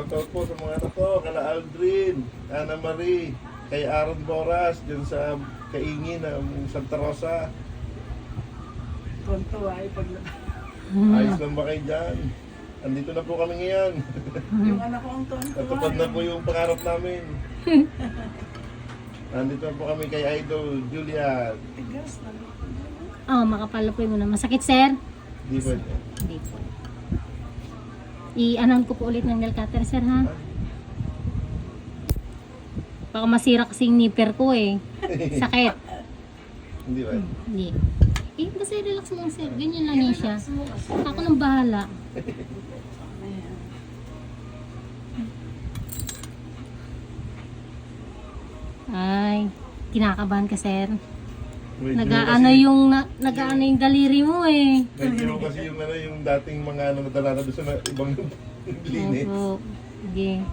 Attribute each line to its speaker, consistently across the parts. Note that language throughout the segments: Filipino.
Speaker 1: Shoutout po sa mga anak ko, kala Aldrin, Ana Marie, kay Aaron Boras, dyan sa Kaingin ng Santa Rosa.
Speaker 2: Tonto ay pag
Speaker 1: Ayos lang ba kayo dyan? Andito na po kami ngayon.
Speaker 2: yung anak ko ang tonto.
Speaker 1: Natupad na po yung pangarap namin. Nandito na po kami kay Idol, Julia.
Speaker 2: Tigas na.
Speaker 3: Oh, makapalapoy mo na. Masakit, sir?
Speaker 1: Di ba?
Speaker 3: Hindi po. I-anon ko po ulit ng nail cutter, sir, ha? Baka masira kasing nipper ko, eh. Sakit.
Speaker 1: Hindi ba?
Speaker 3: Hindi. Eh, basta relax mo, sir. Ganyan lang yan siya. Ako nang bahala. Ay, kinakabahan ka, sir. Nag-aano yung, na, nag-aano yung daliri mo, eh.
Speaker 1: Medyo kasi yung ano, yung dating mga ano nadala na doon sa ibang linis.
Speaker 3: Opo. Sige.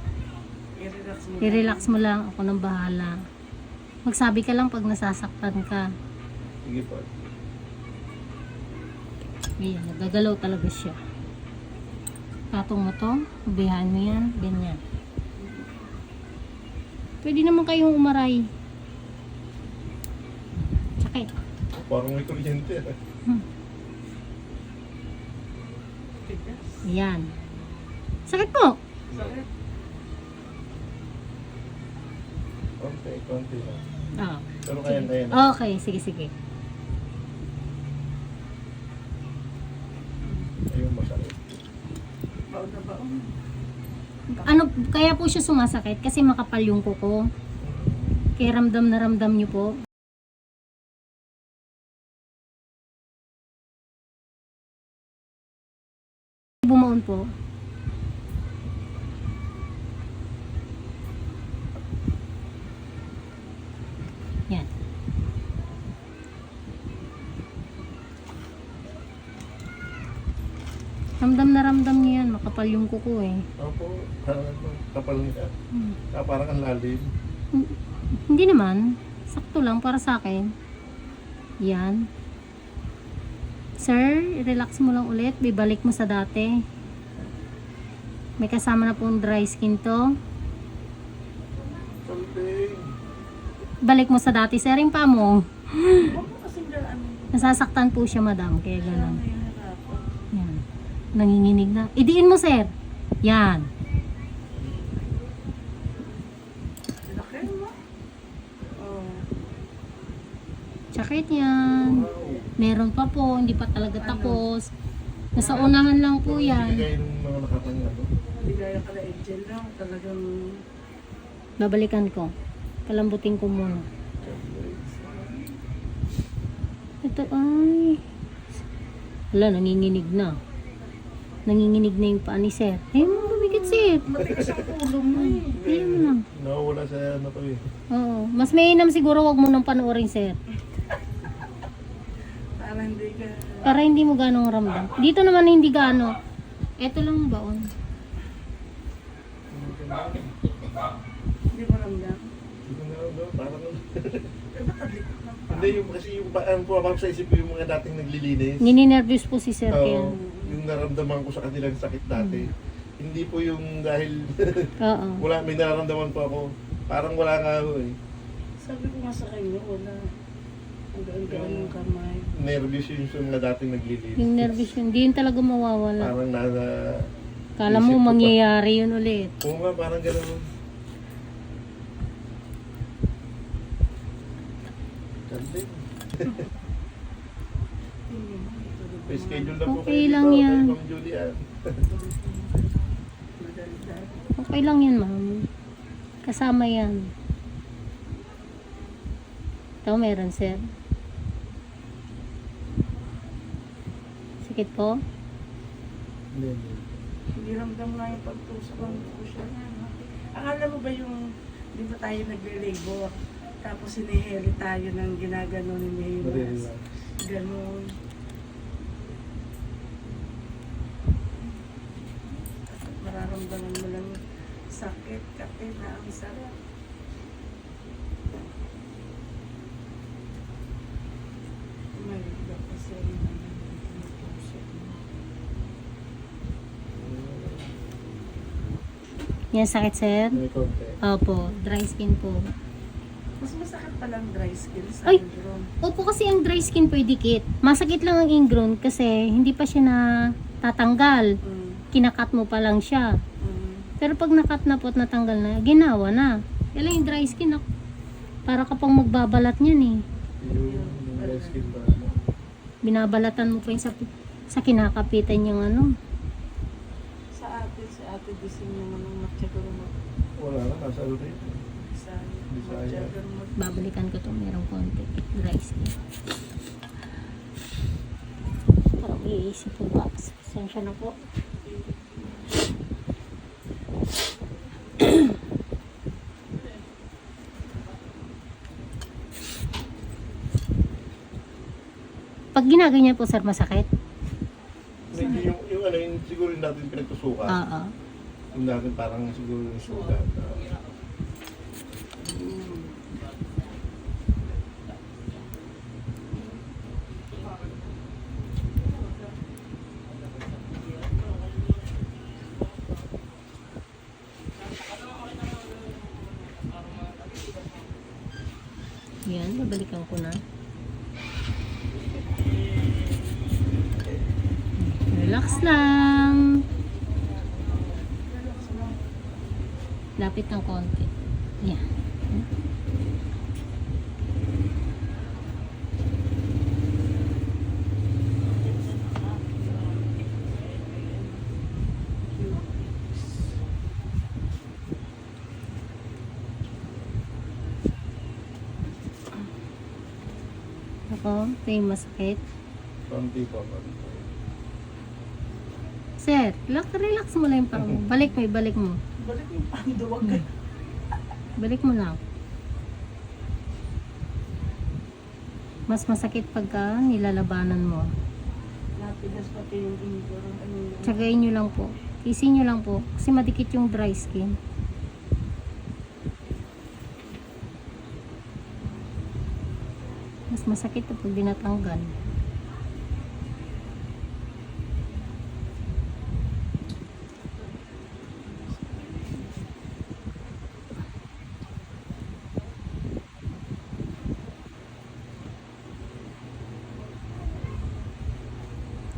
Speaker 2: I-relax mo.
Speaker 3: Lang. Ako nang bahala. Magsabi ka lang pag nasasaktan ka.
Speaker 1: Sige po.
Speaker 3: Ayan, nagagalaw talaga siya. Patong mo to, ubihan mo yan, ganyan. Pwede naman kayong umaray. Sakit.
Speaker 1: Parang may kuryente.
Speaker 2: Tigas.
Speaker 3: Ayan. Sakit po.
Speaker 2: Sakit.
Speaker 1: Konti, konti lang.
Speaker 3: Oh.
Speaker 1: Pero kaya na yan.
Speaker 3: Okay, sige, sige.
Speaker 1: Ayun masakit.
Speaker 2: Baon na baon.
Speaker 3: Ano, kaya po siya sumasakit kasi makapal yung kuko. Kaya ramdam na ramdam niyo po. Po. Yan. Ramdam na ramdam niya yan. Makapal yung kuko eh.
Speaker 1: Opo, parang kapal niya.
Speaker 3: Hmm.
Speaker 1: Ah, parang ang lalim.
Speaker 3: Hindi naman. Sakto lang para sa akin. Yan. Sir, relax mo lang ulit. Bibalik mo sa dati. May kasama na pong dry skin to. Balik mo sa dati, sir. Yung pa mo. Nasasaktan po siya, madam. Kaya ganun. Yan. Nanginginig na. Idiin mo, sir. Yan. Sakit yan. Meron pa po. Hindi pa talaga tapos. Nasa unahan lang po yan.
Speaker 2: Hindi gaya kala Angel lang. Talagang
Speaker 3: Babalikan ko. Palambutin ko muna. Ito ay... Wala, nanginginig na. Nanginginig na yung paa ni Sir. Ayun mo, bumigit Sir.
Speaker 2: matigas ang ulo mo eh.
Speaker 3: Ayun mo lang.
Speaker 1: Nawawala sa ano to eh.
Speaker 3: Oo. Mas mainam siguro wag mo nang panoorin Sir.
Speaker 2: Para hindi ka...
Speaker 3: Para hindi mo ganong ramdam. Dito naman hindi gano. Ito lang baon.
Speaker 2: Hindi mo ramdam.
Speaker 1: Hindi ko na, no? Parang...
Speaker 2: Eh, ba't ang likod ng paa?
Speaker 1: Hindi, yung kasi yung parang pumapasok sa isip ko yung mga dating naglilinis.
Speaker 3: Nininervous po si Sir kaya.
Speaker 1: Oo, yung naramdaman ko sa kanilang sakit dati. Hindi po yung dahil
Speaker 3: Oo.
Speaker 1: wala, may nararamdaman po ako. Parang wala nga ako eh.
Speaker 2: Sabi ko nga sa kanya, wala. Ang gaan-gaan ng kamay.
Speaker 1: Nervous yun sa mga dating naglilinis.
Speaker 3: Yung nervous yun. Hindi yun talaga mawawala.
Speaker 1: Parang nasa...
Speaker 3: Kala
Speaker 1: isip
Speaker 3: mo
Speaker 1: ko pa.
Speaker 3: mangyayari yun ulit.
Speaker 1: Oo nga, parang gano'n. Galing. May schedule na po
Speaker 3: Okay
Speaker 1: kayo
Speaker 3: lang
Speaker 1: dito,
Speaker 3: yan.
Speaker 1: kay Ma'am Julian.
Speaker 2: Madaldal.
Speaker 3: Okay lang yan, ma'am. Kasama yan. Ito, meron, sir. Sikit po.
Speaker 1: Hindi, hindi.
Speaker 2: Hindi ramdam nga yung pagtusok ko siya na. Akala mo ba yung, di ba tayo nagre-labor? Tapos siniheri tayo ng ginagano ni.
Speaker 1: Maririnig.
Speaker 2: Ganon. Mararamdaman mo lang sakit, kape na ang sarap. Maligda kasi mo.
Speaker 3: Yan sakit, sir? Opo, dry skin po.
Speaker 2: Mas masakit palang dry skin sa
Speaker 3: Ay!
Speaker 2: ingrown.
Speaker 3: Opo kasi ang dry skin po dikit. Masakit lang ang ingrown kasi hindi pa siya na tatanggal.
Speaker 2: Mm.
Speaker 3: Kinakat mo pa lang siya.
Speaker 2: Mm.
Speaker 3: Pero pag nakat na po at natanggal na, ginawa na. Lang yung dry skin. ako. Para ka pang magbabalat niyan eh.
Speaker 1: Yung yung skin ba?
Speaker 3: Binabalatan mo pa yung sa, sa kinakapitan yung ano.
Speaker 2: Sa atin, si ate Dising naman ng matyagang mag
Speaker 1: Wala na, nasa ano
Speaker 3: Babalikan ko to merong konti. Dry skin. Parang iisip yung box. Pasensya na po. Pag ginaganyan po sir, masakit?
Speaker 1: Medyo yung, yung ano, yung siguro yung natin pinagtusukan.
Speaker 3: Oo.
Speaker 1: Yung natin parang siguro yung sugat. ah.
Speaker 3: Yan, babalikan ko na. Relax lang. Lapit ng konti. Yan. Ito yung masakit.
Speaker 1: Konti po, konti.
Speaker 3: Sir, relax, relax mo lang yung pang Balik mo, ibalik mo.
Speaker 2: Balik yung panduwag ka.
Speaker 3: Balik mo lang. Mas masakit pagka nilalabanan mo.
Speaker 2: Napigas pati yung ingrown. Ano
Speaker 3: Tsagayin nyo lang po. Isin nyo lang po. Kasi madikit yung dry skin. Mas masakit to pag dinatanggal.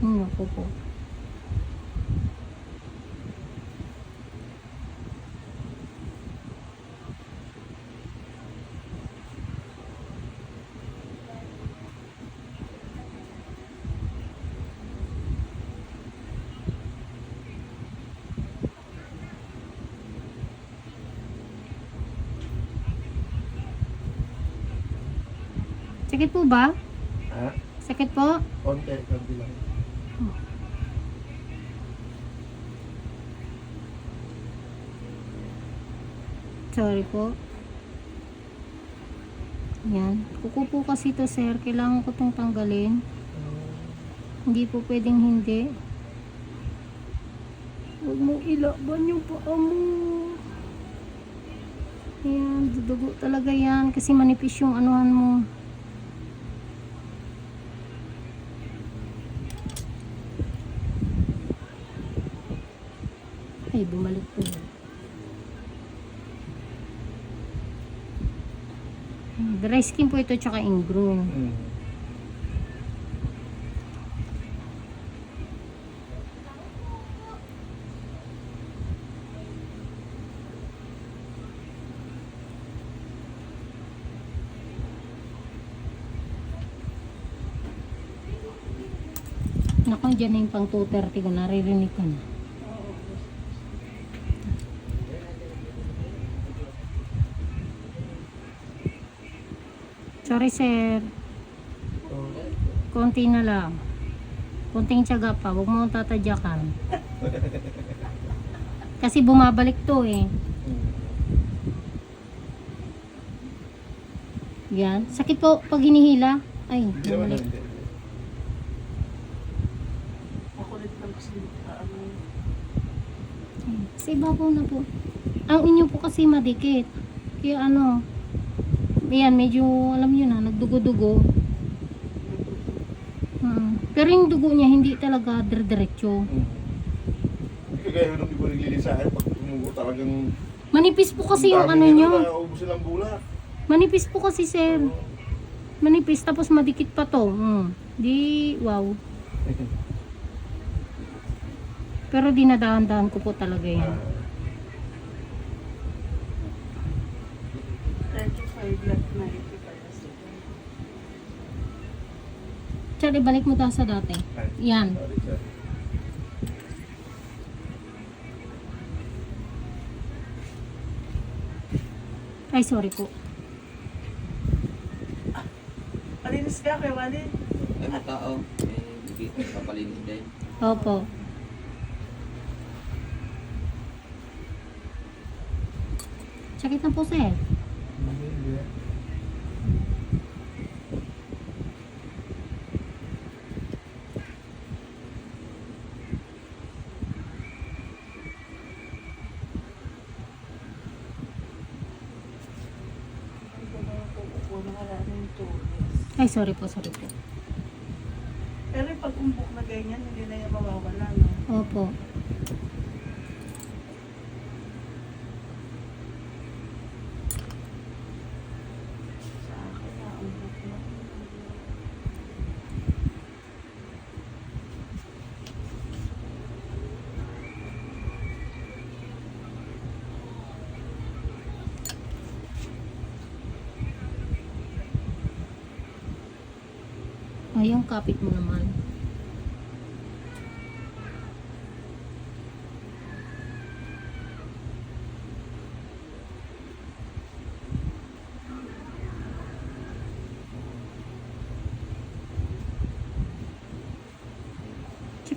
Speaker 3: Hmm, ako po. Sakit po ba?
Speaker 1: Ha?
Speaker 3: Sakit po?
Speaker 1: Konti, konti lang.
Speaker 3: Sorry po. Yan. Kuko po kasi to sir. Kailangan ko tong tanggalin. Hindi po pwedeng hindi. Huwag mo ilaban yung paa mo. Yan. Dudugo talaga yan. Kasi manipis yung anuhan mo. Ay, bumalik po. Dry skin po ito tsaka ingrown.
Speaker 1: Mm.
Speaker 3: Naku, dyan na yung pang 230 ko. Naririnig ko na. Sorry, sir. Konti na lang. Konting tiyaga pa. Huwag mo tatadyakan. Kasi bumabalik to eh. Yan. Sakit po pag hinihila. Ay, bumalik.
Speaker 2: makulit lang kasi ano.
Speaker 3: Sa ibabaw na po. Ang inyo po kasi madikit. Kaya ano, yan, medyo, alam nyo na, nagdugo-dugo. Hmm. Pero yung dugo niya, hindi talaga dire-diretso.
Speaker 1: Mm. Hindi kagaya nung iba naglilisahan pag yung talagang...
Speaker 3: Manipis po kasi yung ano nyo.
Speaker 1: Ubus silang bulak.
Speaker 3: Manipis po kasi sir. Manipis tapos madikit pa to. Hmm. Di, wow. Pero dinadahan-dahan ko po talaga yan.
Speaker 2: 35 lot na ito pala sila.
Speaker 3: Char, ibalik mo daw sa dati. Yan. Ay, sorry po.
Speaker 2: Palinis ka kay Wally.
Speaker 4: Ay, mga tao. Eh, bigay kapalinis din.
Speaker 3: Opo. Sakit na po sir.
Speaker 1: Hindi, hindi.
Speaker 2: Ito na yung kukupo na maraming tulis.
Speaker 3: Ay, sorry po, sorry po.
Speaker 2: Pero yung pag-umbok na ganyan, hindi na yan mawawala, no?
Speaker 3: Opo. Yung kapit mo naman.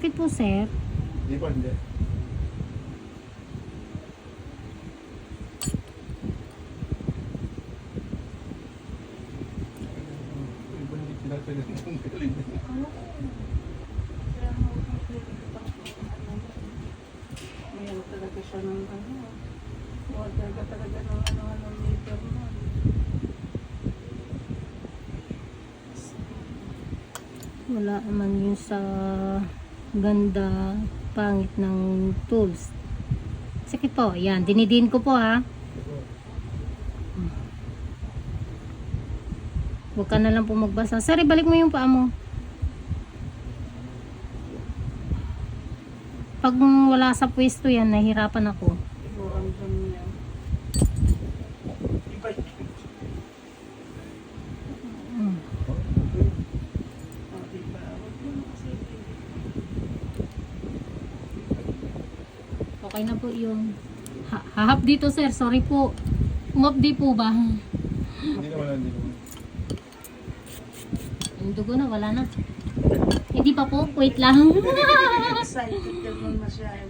Speaker 3: Sakit po, sir.
Speaker 1: Hindi pa, hindi. Iba hindi pinatagal ng galing.
Speaker 2: Ano? Kaya mo, nagpipilitan ko. May ano talaga siya ng ano. Water ka talaga ng ano, ano, meter mo.
Speaker 3: Wala naman yun sa ganda, pangit ng tools. Sakit po. Yan, dinidin ko po ha. Huwag ka na lang po magbasa. Sir, ibalik mo yung paa mo. Pag wala sa pwesto yan, nahirapan ako. Mm.
Speaker 2: Na
Speaker 3: Okay na po yung ha- hahap dito sir. Sorry po. Umapdi po ba?
Speaker 1: Hindi naman, hindi naman.
Speaker 3: Yung dugo na, wala na. Hindi pa po. Wait lang.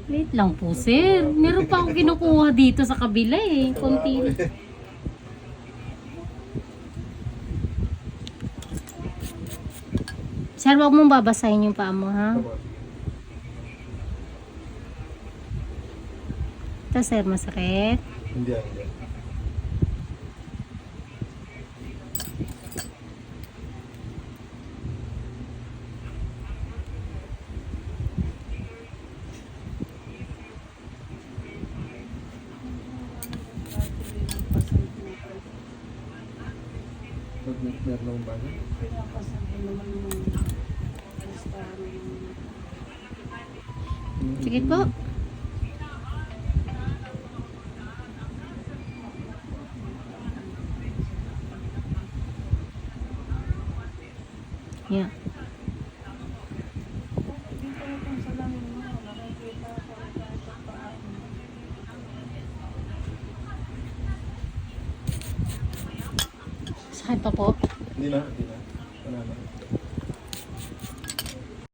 Speaker 3: Wait lang po, sir. Meron pa akong kinukuha dito sa kabila eh. Konti. Sir, wag mong babasahin yung paa mo, ha? Ito, sir, masakit.
Speaker 1: Hindi, hindi.
Speaker 2: Paano.
Speaker 3: Sakit pa po.
Speaker 1: Hindi na, hindi na.